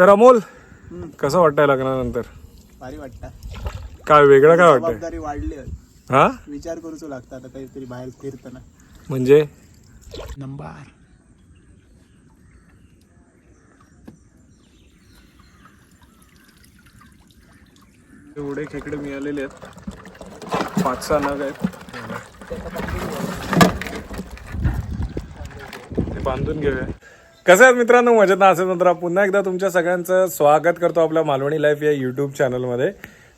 तर अमोल कसं वाटतंय लग्नानंतर? भारी वाटतं. काय वेगळं काय वाटतंय? जबाबदारी वाढली आहे. हा? विचार करूच लागतं आता काहीतरी बाहेर फिरताना. म्हणजे? नंबर. एवढे खेकडे मिळालेले आहेत. पाच सहा नग आहेत. ते बांधून घेऊया. कसं आहेत मित्रांनो? मजेत ना? असेल नंतर पुन्हा एकदा तुमच्या सगळ्यांचं स्वागत करतो आपल्या मालवणी लाईफ या यूट्यूब चॅनलमध्ये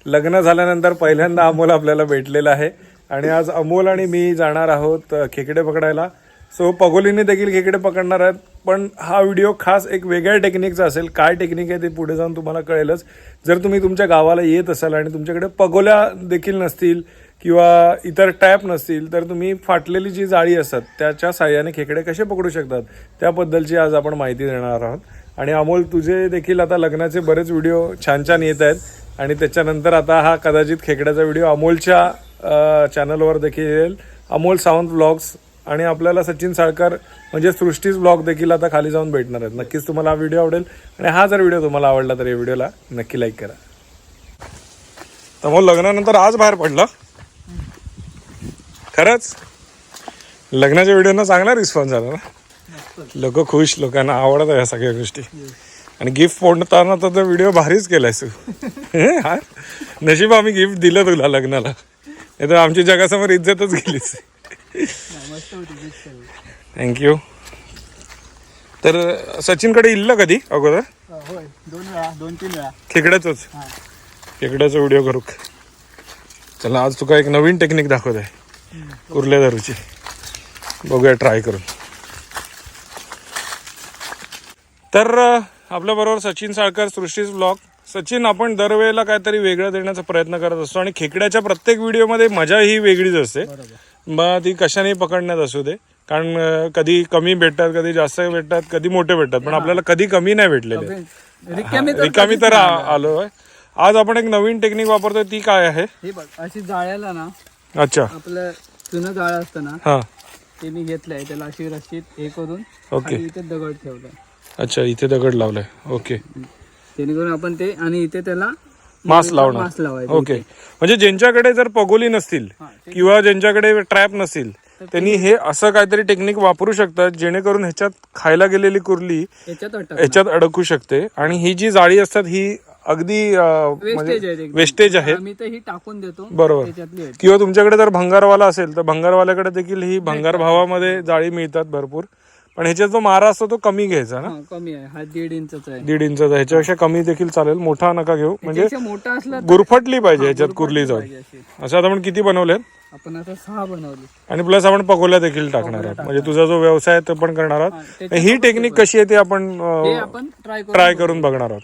लग्न झाल्यानंतर पहिल्यांदा अमोल आपल्याला भेटलेला आहे. आणि आज अमोल आणि मी जाणार आहोत खेकडे पकडायला. सो पगोलीने देखील खेकडे पकडणार आहेत. पण हा व्हिडिओ खास एक वेगळ्या टेक्निकचा असेल. काय टेक्निक आहे ते पुढे जाऊन तुम्हाला कळेलच. जर तुम्ही तुमच्या गावाला येत असाल आणि तुमच्याकडे पगोल्या देखील नसतील किंवा इतर टॅप नसतील तर तुम्ही फाटलेली जी जाळी असतात त्याच्या साह्याने खेकडे कसे पकडू शकतात? त्याबद्दलची आज आपण माहिती देणार आहोत. आणि अमोल तुझे देखील आता लग्नाचे बरेच व्हिडिओ छान छान येत आहेत. आणि त्याच्यानंतर आता हा कदाचित खेकड्याचा व्हिडिओ अमोलच्या चॅनलवर देखील येईल. अमोल सावंत व्लॉग्स आणि आपल्याला सचिन साळकर म्हणजे सृष्टीज ब्लॉग देखील आता खाली जाऊन भेटणार आहेत. नक्कीच तुम्हाला हा व्हिडिओ आवडेल. आणि हा जर व्हिडिओ तुम्हाला आवडला तर या व्हिडिओला नक्की लाईक करा. तर मग लग्नानंतर आज बाहेर पडलं. खरंच? लग्नाच्या व्हिडिओना चांगला रिस्पॉन्स झाला ना? लोक खुश लोकांना आवडत आहे या सगळ्या गोष्टी. आणि गिफ्ट फोडताना तर तो व्हिडिओ भारीच केलाय तू. हे? नशीब आम्ही गिफ्ट दिलं तुला लग्नाला. नाही तर आमची जगासमोर इज्जतच गेलीच. थँक्यू तर सचिनकडे इल्ल कधी अगोदर? दोन वेळा दोन तीन वेळा. खेकड्याचंच? खेकड्याचा व्हिडिओ करू. चला आज तुका एक नवीन टेक्निक दाखवत आहे कुर्ल्या दारूची. बघूया ट्राय करून. तर आपल्या बरोबर सचिन साळकर सृष्टीज ब्लॉग. सचिन आपण दरवेळेला काहीतरी वेगळं देण्याचा प्रयत्न करत असतो आणि खेकड्याच्या प्रत्येक व्हिडिओमध्ये मजा ही वेगळीच असते. मग ती कशाने पकडण्यात असू दे. कारण कधी कमी भेटतात कधी जास्त भेटतात कधी मोठे भेटतात पण आपल्याला कधी कमी नाही भेटलेले. रिकामी तर आलो आहे आज आपण एक नवीन टेक्निक वापरतोय ती काय आहे? अशी जाळ्याला ना अच्छा. आपलं जुनं जाळं असतं ना हा. ते मी घेतलंय त्याला अशी रशीत हे करून ओके. इथे दगड ठेवलाय. अच्छा इथे दगड लावलाय. ओके. जेणेकरून आपण ते आणि इथे त्याला मास लावणार. मास लावायचं. ओके. म्हणजे ज्यांच्याकडे जर पगोली नसतील हा, ते- किंवा ज्यांच्याकडे ट्रॅप नसतील त्यांनी हे असं काहीतरी टेक्निक वापरू शकतात जेणेकरून ह्याच्यात खायला गेलेली कुर्ली याच्यात अटक ह्याच्यात अडकू शकते. आणि ही जी जाळी असतात ही अगदी वेस्टेज आहे म्हणजे आहेत आम्ही तर ही टाकून देतो. बरोबर. आहे. किंवा तुमच्याकडे जर भंगारवाला असेल तर भंगारवाल्याकडे देखील ही भंगार भावामध्ये जाळी मिळतात भरपूर. पण ह्याच्यात जो मारा असतो तो कमी घ्यायचा ना? कमी आहे. हा दीड इंचचा आहे. दीड इंचाचा ह्याच्यापेक्षा कमी देखील चालेल. मोठा नका घेऊ. म्हणजे मोठा असला गुरफटली पाहिजे ह्याच्यात कुर्ली जाऊन. असं आता आपण किती बनवले? आपण आता सहा बनवली. आणि प्लस आपण पकोल्या देखील टाकणार आहोत. म्हणजे तुझा जो व्यवसाय आहे तो पण करणार आहोत. ही टेक्निक कशी आहे ते आपण ट्राय करून बघणार आहोत.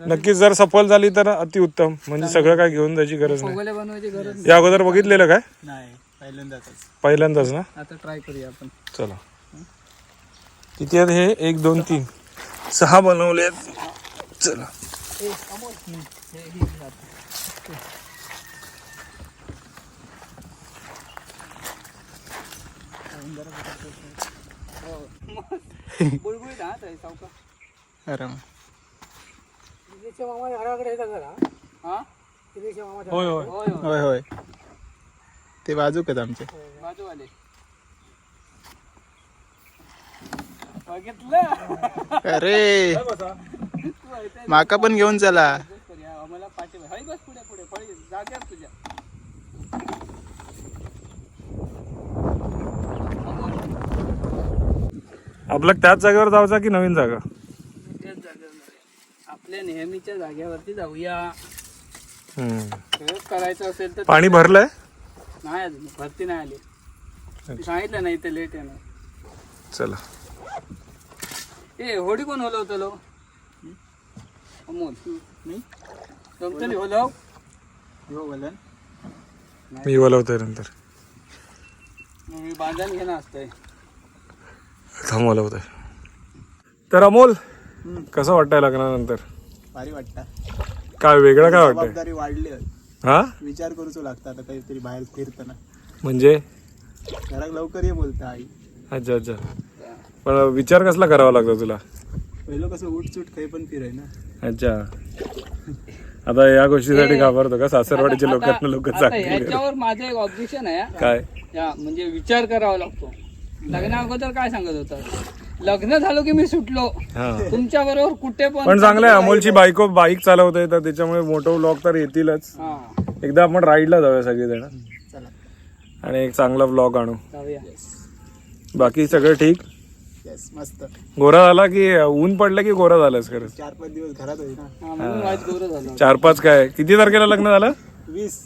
नक्कीच जर सफल झाली तर अतिउत्तम म्हणजे सगळं काय घेऊन जायची गरज नाही. पगोल्या बनवायची गरज नाही. या अगोदर बघितलेलं काय? नाही पहिल्यांदाच. पहिल्यांदाच ना? आता ट्राय करूया आपण. चला. किती आहेत हे? एक दोन तीन. सहा बनवले आहेत. चला. हा? होय होय होय होय. होय होय. ते बाजूक आहेत आमचे. बाजूवाले. बघितलं? अरे. माका पण घेऊन चला. बस करूया, आम्हाला पाठी हळी बस पुढे पुढे. फळी जाग्यावर तुझ्या. आपलं त्याच जागेवर जायचा की नवीन जागा. आपल्या नेहमीच्या जागेवरती जाऊया. हम्म. सगळं करायचं असेल तर पाणी भरलंय? नाही अजून भरती नाही आली. सांगितलं नाही ते लेट येणार चला. ए होडी कोण हलवतलो अमोल. मी? जमतली हलव. हो बोलन मी बोलवतोय नंतर. मी बांधण घेणं असतंय. थांबवलवतोय तर अमोल कसं वाटतंय लग्नानंतर भारी वाटतं काय वेगळं काय वाटतंय? जबाबदारी वाढली. आहे. हा? विचार करूच लागतं आता काहीतरी बाहेर फिरताना. म्हणजे? घरात लवकर ये बोलता आई. अच्छा अच्छा. पण विचार कसला करावा लागतो तुला? पहिलं कसं उठ सूट काही पण फिराय ना. अच्छा. आता या गोष्टीसाठी घाबरतो का? सासरवाडीच्या आता- लोकांना लोक आता चांगली ह्याच्यावर माझं एक ऑब्जेक्शन आहे हा. काय? या म्हणजे विचार करावा लागतो. लग्ना अगोदर काय सांगत होता? लग्न झालं की मी सुटलो. हा. तुमच्या बरोबर कुठे पण पण चांगलं आहे अमोलची बायको बाईक चालवते तर त्याच्यामुळे मोठं व्लॉग तर येतीलच. हा. एकदा आपण राईडला जाऊया सगळेजण. चला. आणि एक चांगला व्लॉग आणू. जाऊया. बाकी सगळं ठीक? येस मस्त. गोरा झाला की ऊन पडलं की गोरा झालास खरंच? चार पाच दिवस घरात होती ना म्हणून वाईट गोरं झालं चार पाच काय? किती तारखेला लग्न झालं? वीस.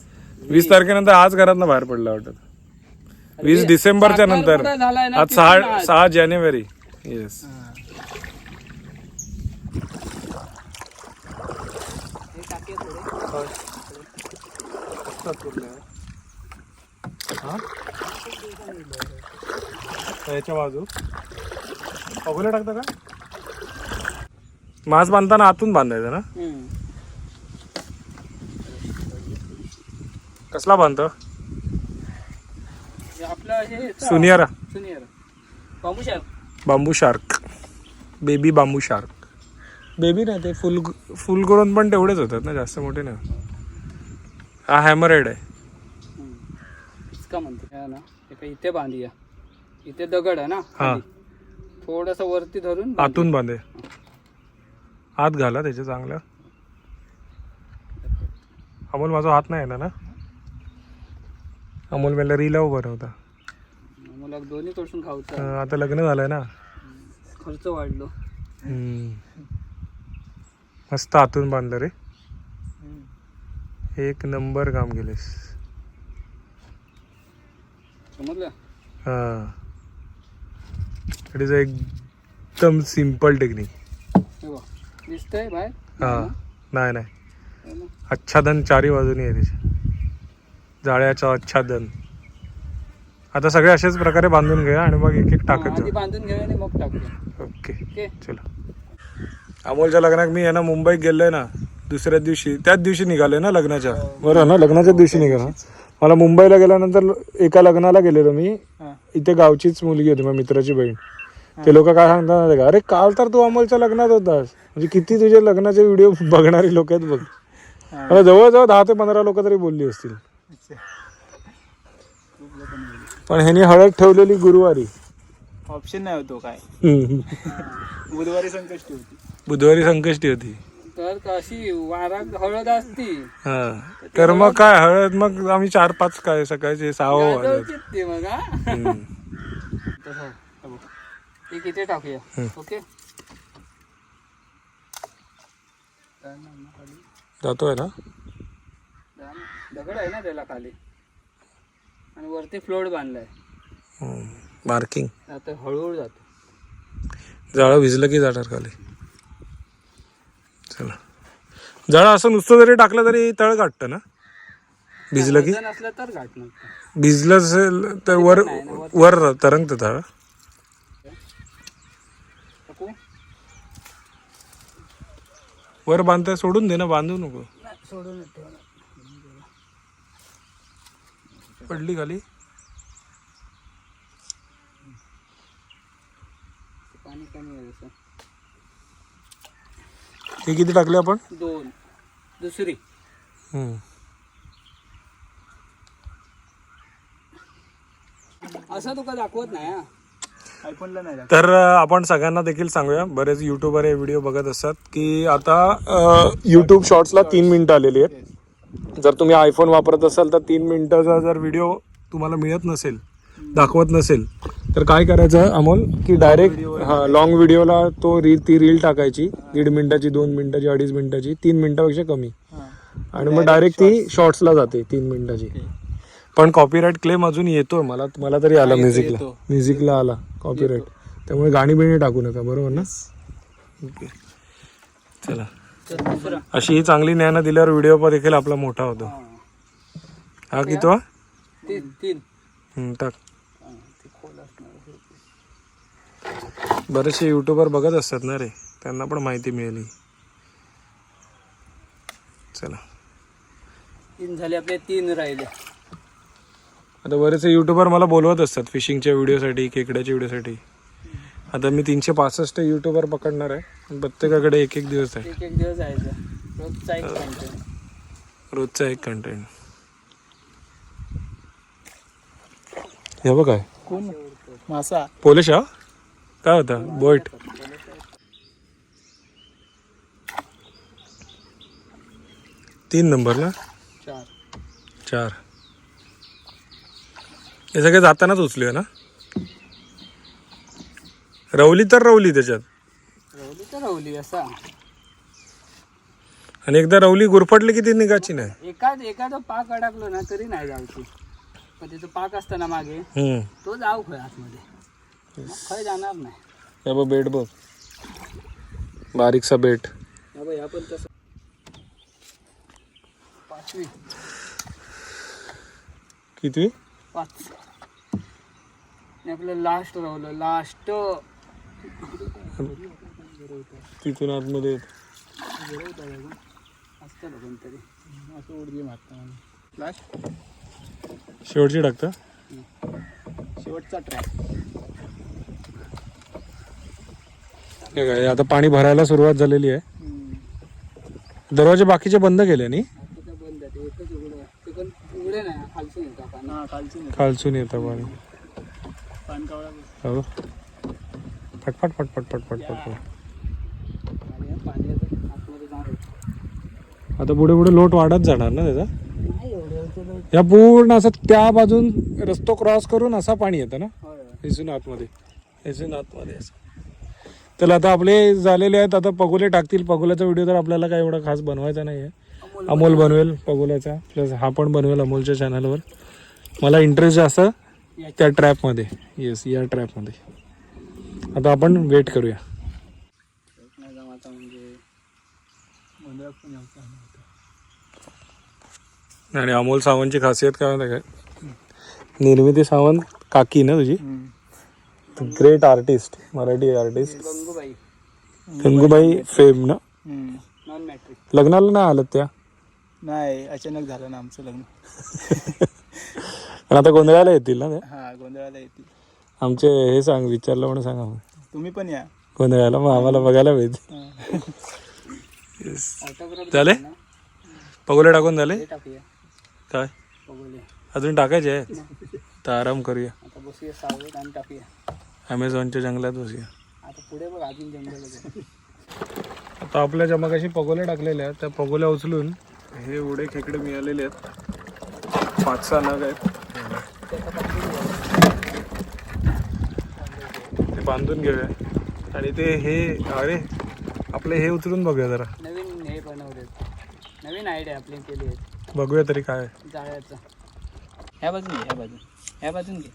वीस तारखेनंतर आज घरात बाहेर पडला वाटत. वीस डिसेंबरच्या नंतर. साखरपुडा झालाय ना, आज सहा. सहा जानेवारी. येस हे? थोडे. याच्या बाजू. अगोला टाकता का? मास बांधताना आतून बांधायचं ना. कसला बांधतो? आपलं हे सुनियारा सुनियर बांबू शाल बांबू शार्क बेबी बांबू शार्क बेबी नाही ते फुल फुल करून पण तेवढेच होतात ना जास्त मोठे नाही होत. हा हॅमर हेड आहे इसका म्हणते. हा ना काय इथे बांधूया इथे दगड आहे ना हा. थोडस वरती धरून. आतून बांधे. हात घाला त्याचे चांगलं अमोल माझा हात नाही येणार ना? अमोल मला रिलाव बनवता मला दोन्ही कडसून खाऊचा अं, आता लग्न झालंय ना? खर्च वाढलो. हम्म. मस्त आतून बांधलं रे. एक नंबर काम केलेस समजलं? हा. इट इज एकदम सिंपल टेक्निक हे बघ दिसतंय बाहेर? हा. नाही नाही. हो ना? आच्छादन चारही बाजूनी आहे त्याचे. जाळ्याचं आच्छादन. आता सगळे असेच प्रकारे बांधून घ्या आणि मग एक एक हा, टाकत आधी जा बांधून घेऊया आणि मग टाकूया. Okay okay? चलो. अमोलच्या लग्नात मी आहे ना मुंबईत गेलोय ना दुसऱ्या दिवशी त्याच दिवशी निघाले ना लग्नाच्या. बरं ना लग्नाच्याच दिवशी निघाला मला मुंबईला गेल्यानंतर एका लग्नाला गेलेलो मी. हा. इथे गावचीच मुलगी होती माझ्या मित्राची बहीण. ते लोक काय सांगतात का? अरे काल तर तू अमोलच्या लग्नात होतास. म्हणजे किती तुझे लग्नाचे व्हिडिओ बघणारी लोक आहेत बघ. मला जवळजवळ दहा ते पंधरा लोक तरी बोलली असतील. पण ह्यानी हळद ठेवलेली गुरुवारी. ऑप्शन नाही होतो काय. बुधवारी संकष्टी होती. बुधवारी संकष्टी होती. तर कशी वारा हळद असती. हा. तर मग काय हळद मग आम्ही चार पाच काय सकाळचे सहा ती मग हा. हम्म. तसं हे बघ. इथे टाकूया. ओके? जातोय ना? दगड आहे ना त्याला खाली. आणि वरती फ्लोट बांधलाय. मार्किंग. आता हळूहळू जातो. जाळं भिजलं की जाणार खाली? चला. जाळं असं नुसतं जरी टाकलं तरी तळ काढतं ना? भिजलं की? असलं तर भिजलं असेल तर वर वर तरंगतं तळ वर बांधताय सोडून दे ना बांधू नको. सोडून ठेव ना. पडली खाली. पाणी कमी आहे जसं. हे किती टाकले आपण? दोन. दुसरी. हम्म. असं तुका दाखवत नाही हा. आयफोनला नाही लागत. तर अ, आपण सगळ्यांना देखील सांगूया. बरेच युट्यूबर हे व्हिडिओ बघत असतात की आता युट्यूब शॉर्ट्सला तीन मिनिटं आलेली आहेत. जर तुम्ही आयफोन वापरत असाल तर तीन मिनिटाचा जर व्हिडिओ तुम्हाला मिळत नसेल दाखवत नसेल तर काय करायचं अमोल की डायरेक्ट हा लॉंग व्हिडिओला तो रील ती रील टाकायची. दीड मिनिटाची दोन मिनिटाची अडीच मिनिटाची तीन मिनिटापेक्षा कमी. आणि मग डायरेक्ट ती शॉर्ट्सला जाते तीन मिनिटाची. पण कॉपीराईट क्लेम अजून येतोय मला मला तरी आला म्युझिकला येतो. म्युझिकला आला कॉपीराईट त्यामुळे गाणी बिणी टाकू नका बरोबर ना? ओके चला. दुसरा अशी ही चांगली ज्ञान दिल्यावर व्हिडिओ पण देखील आपला मोठा होतो. हा. हा किती तीन तीन. टाक. हा, ते खोल असणार बरेचसे युट्यूबर बघत असतात ना रे. त्यांना पण माहिती मिळाली चला. तीन झाले आपले तीन राहिले. आता बरेचसे युट्यूबर मला बोलवत असतात फिशिंगच्या व्हिडिओसाठी खेकड्याच्या व्हिडिओसाठी आता मी तीनशे पासष्ट युट्यूबर पकडणार आहे. प्रत्येकाकडे एक एक दिवस आहे. एक एक दिवस जायचं रोजचा एक कंटेंट रोजचा एक कंटेंट हे बघ काय? कोण? मासा. पोलिश हा? काय होता? बोईट तीन नंबर ना? चार. चार. हे सगळे जातानाच उचलूया ना? रवली तर रवली त्याच्यात. रवली तर रवली असा. आणि एकदा रवली गुरफटली की ती निघाची नाही? एखाद एखादं पाक अडकलो ना तरी नाही जाऊची पण त्याचं पाक असतं ना मागे हम्म. तो जाऊ खय आतमध्ये. मग खय जाणार नाही. हे बघ बेट बघ. बारीकसा बेट. या बाई आपण तसं. पाचवी. किती पाच. आणि आपलं लास्ट राहिलं लास्ट तिथून आतमध्ये शेवटची टाकता? शेवटचा ट्रॅक हे आता पाणी भरायला सुरुवात झालेली आहे. दरवाजे बाकीचे बंद केले नी नाही खालसून येतं पाणी. हा खालची नाही खालसून येतं पाणी पान कावळा हो फटफट फटफट फटफट फटफट आता पुढे पुढे लोट वाढत जाणार ना त्याचा? या पूर्ण असं त्या बाजून रस्तो क्रॉस करून असा पाणी येतं ना? होय आतमध्ये. इथून आतमध्ये असं. त्याला आता आपले झालेले आहेत आता पगोले टाकतील. पगोल्याचा व्हिडिओ तर आपल्याला काय एवढा खास बनवायचा नाही आहे अमोल अमोल बनवेल पगोल्याचा. प्लस हा पण बनवेल अमोलच्या चॅनलवर मला इंटरेस्ट जास्त त्या ट्रॅपमध्ये येस या ट्रॅपमध्ये आता आपण वेट करूया. आणि अमोल सावंतची खासियत काय माहिती काय? निर्मिती सावंत काकी ना तुझी? Great artist Marathi artist Gangubai. Fame ना? लग्नाला नाही आलं त्या? नाही अचानक झालं ना आमचं लग्न. पण आता गोंधळाला येतील ना हा गोंधळाला येतील. आमचे हे सांग विचारलं म्हणून सांगा मग. तुम्ही पण या. गोंधळाला मग आम्हाला बघायला पाहिजे झाले? पगोले टाकून झाले? काय? अजून टाकायचे आहेत? तर आराम करूया. आता बसूया सावध आणि टाकूया. ॲमेझॉनच्या जंगलात बसूया. आता पुढे बघ अजून जंगल आहे. आता आपल्या जमाकाशी पगोले टाकलेले आहेत त्या पगोल्या उचलून हे एवढे खेकडे मिळालेले आहेत. पाच सहा नग आहेत. बांधून घेऊया. आणि ते हे अरे आपले हे उचलून बघूया जरा. नवीन हे बनवले नवीन आयडिया आपली केली आहे बघूया तरी काय आहे. जाळ्याचं. ह्या बाजून घे ह्या बाजून. ह्या बाजून घे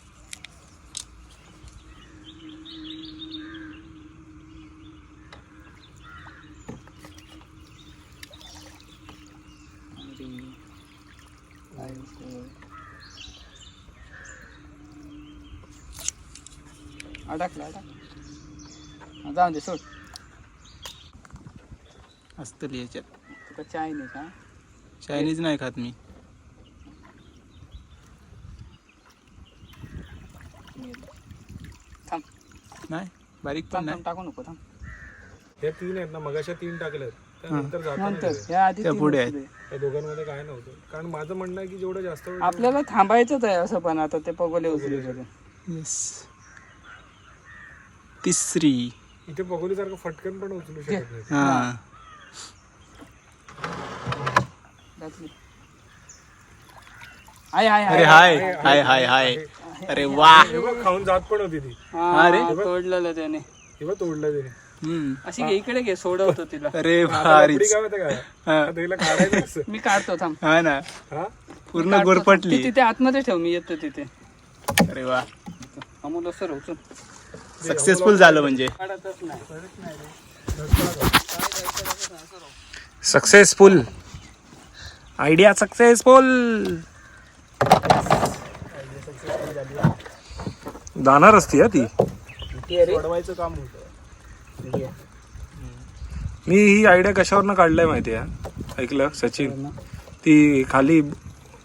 अडकला अडक जाऊन दे सोड. असतं याच्यात तुका चायनीज हा? चायनीज नाही खात मी. थांब. नाही बारीक पण थांब नाही. थांब, टाकू नको थांब. हे तीन आहेत ना मगाशा तीन टाकले त्यानंतर जाताना नंतर. या आधी त्या तीन पुढे होते. त्या दोघांमध्ये काय नव्हतं. कारण माझं म्हणणं आहे की जेवढं जास्त वेळ आपल्याला थांबायचंच आहे असं पण आता ते पगोले उचलू शकतो येस तिसरी. इथे पगोलीसारखं फटकन पण उचलू शकत नाही. हा. आहे आहे अरे हाय हाय हाय हाय. अरे वा. हे बघ खाऊन जात पण होती ती. हा, अरे. तोडलेलं त्याने. हे बघ तोडलं तिने हम्म. अशी घे इकडे घे सोडवतो तिला. अरे पुढे भारीच. काय माहिती काय हा. आता हिला काढायचं असं मी काढतो थांब. हा ना. हा? पूर्ण. गोरपटली ती तिथे आतमध्ये ठेव मी येतो तिथे. अरे वा. अमोल असं उचल. सक्सेसफुल झालं म्हणजे. सक्सेसफुल आयडिया सक्सेसफुल जाणार असती हा ती. सोडवायचं काम होतं. मी ही आयडिया कशावरनं काढलाय माहिती आहे ऐकलं सचिन. ती खाली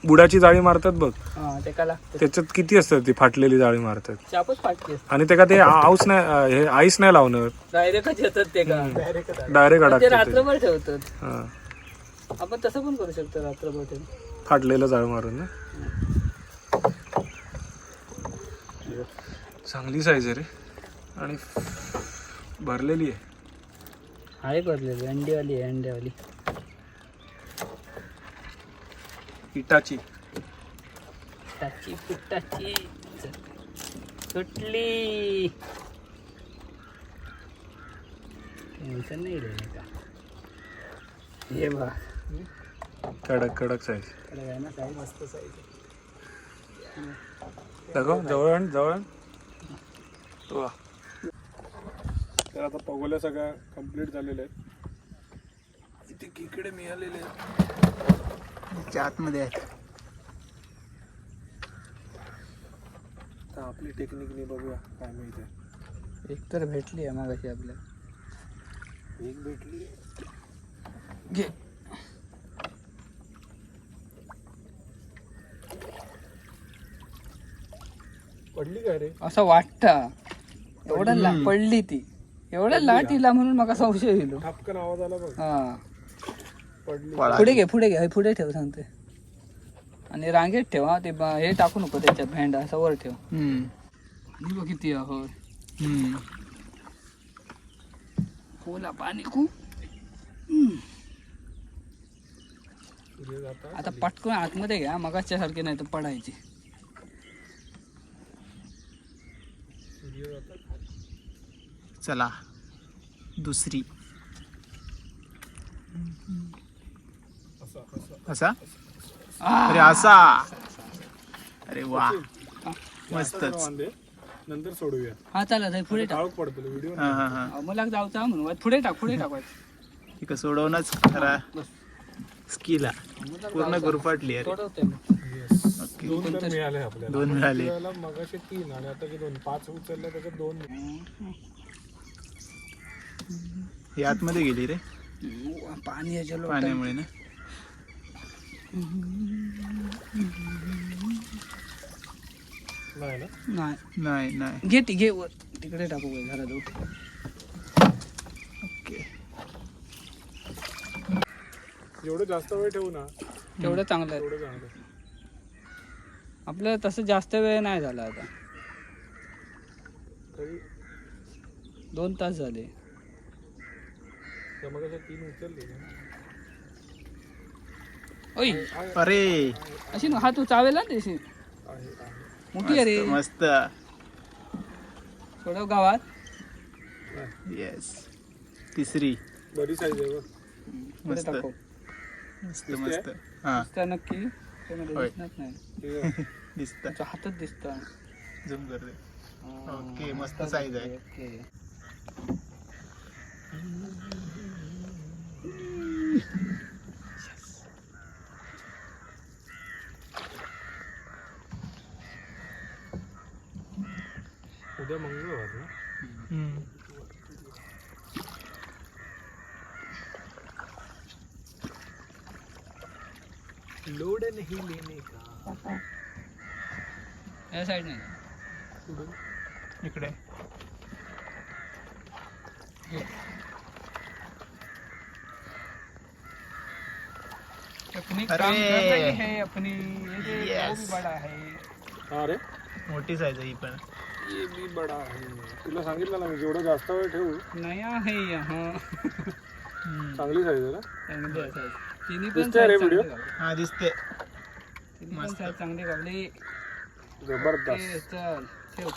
बुडाची जाळी मारतात बघ. हा लागतं? त्याच्यात किती असतात ती फाटलेली जाळी मारतात. चापच फाटते आणि ते का ते आऊस नाही हे आईस नाही लावणार. डायरेक्टच येतात ते का? डायरेक्ट ते. अडकतात रात्रभर ठेवतात. हा. आपण तसं पण करू शकतो रात्रभर ठेवून फाटलेलं जाळ मारून ना? चांगली साईज आहे रे. आणि भरलेली आहे. आहे भरलेली अंडीवाली आहे अंड्यावाली. इटाची टाची पुट्टाची सुटली. टेन्शन नाही रे का? हे बघ. कडक कडक साईज कडक आहे ना साईज मस्त साईज दाखव जवळ आण जवळ तर आता पगोल्या सगळ्या कंप्लीट झालेल्या आहेत. इथे किकडे मिळालेले आहेत. च्या आतमध्ये आहेत. तर आपली टेक्निकने बघूया काय माहिती एक तर भेटली आहे मागाशी आपल्या. एक भेटली घे. पडली काय रे? असं वाटतं. एवढं ला पडली ती. एवढं लाटीला म्हणून मला संशय येलो ठपकन आवाज आला बघ. हा. पुढे घे पुढे घे हे पुढे ठेव सांगते. आणि रांगेत ठेव हा ते ब- हे टाकू नको त्याच्यात भेंडा असं वर ठेव. बघ किती हम्म. फुला पाणी खूप. आता पटकन आतमध्ये घ्या मगाच्या सारखे नाही तर पडायची. चला. दुसरी. असा! अरे असा. अरे वा. मस्तच. नंतर सोडूया. हा चालत आहे पुढे टाक. काळोख पडतो व्हिडिओ हा हा हा. मला जाऊचा म्हणून. पुढे टाक पुढे टाकायचं आहे सोडवणंच खरा स्किल पूर्ण गुरफाटली अरे. ओके. दोन तर मिळाले आपल्याला. दोन मिळाले. मगाशी तीन आणि आता की दोन. पाच उचलले त्याच्यात दोन ही आतमध्ये गेली रे. पाणी याच्या. पाण्यामुळे ना? नाही ना? नाही नाही. नाही घे ती घे वर. तिकडे टाकू बाई, घरात. ओके. जेवढं जास्त वेळ ठेवू ना. तेवढं चांगलं आहे. तेवढं चांगलं आपलं तसं जास्त वेळ नाही झाला आता. तरी दोन तास झाले. त्या मगाशी तीन उचलले ना. ओय. अरे. अशी ना हा तू चावेला ना तशी. मोठी आहे रे. मस्त सोडव गावात. येस तिसरी. बरी साईज आहे मस्त. मस्त मस्त. हा. दिसतं नक्की. त्यामध्ये होय. दिसणार नाही. ठीक आहे. दिसत. तुमच्या हातात दिसतं. झूम कर दे ओके, मस्त size आहे. ओके. उद्या मंगळवार ना. लोड नाही लेने का या साईड नाही इकडे अपनी काम कर रही है अपनी ये भी बड़ा है हा रे मोठी साईज आहे ही पण ये भी बडा आहे तुला सांगितलं ना मी जेवढं जास्त वेळ ठेवू नया है यहाँ हम्म. चांगली साईज आहे ना चांगली आहे size. तिन्ही पण दिसतंय रे size video? चांगली गावली. हा दिसते तिन्ही पण मस्त. size चांगली गावली जबरदस्त चल ठेव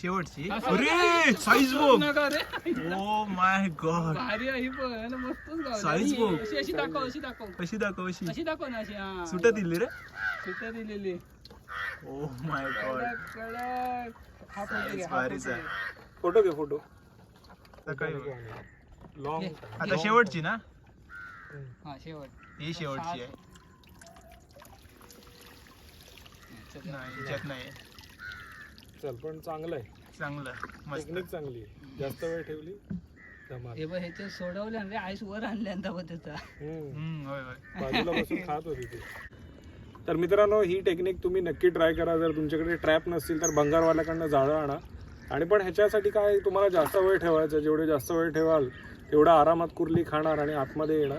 शेवटची? अरे साईज बघ ओ माय गॉड भारी आहे पण. आणि बघ. अशी अशी दाखव अशी दाखव. कशी दाखव अशी. अशी दाखव ना अशी हा. सुटत दिली रे. सुट्ट्या दिलेली. ओ माय गॉड कडक हा फोटो हा भारीच फोटो आहे. घे. फोटो घे फोटो. सकाळी. लॉंग. आता शेवटची ना? हा शेवट. ही शेवटची आहे. नाही हिच्यात नाही. चल पण चांगलं आहे. चांगलं मस्त. टेक्निक चांगली आहे. जास्त वेळ ठेवली धमाल. हे बघ ह्याचे सोडवले आणि आईस वर आणले आणि बघ त्याचा हम्म. हम्म, होय होय. बाजूला बसून खात होती ती. तर मित्रांनो ही टेक्निक तुम्ही नक्की ट्राय करा. जर तुमच्याकडे ट्रॅप नसतील तर भंगारवाल्याकडनं जाळं आणा. आणि पण ह्याच्यासाठी काय तुम्हाला जास्त वेळ ठेवायचा जेवढे जास्त वेळ ठेवाल तेवढा आरामात कुर्ली खाणार आणि आतमध्ये येणार.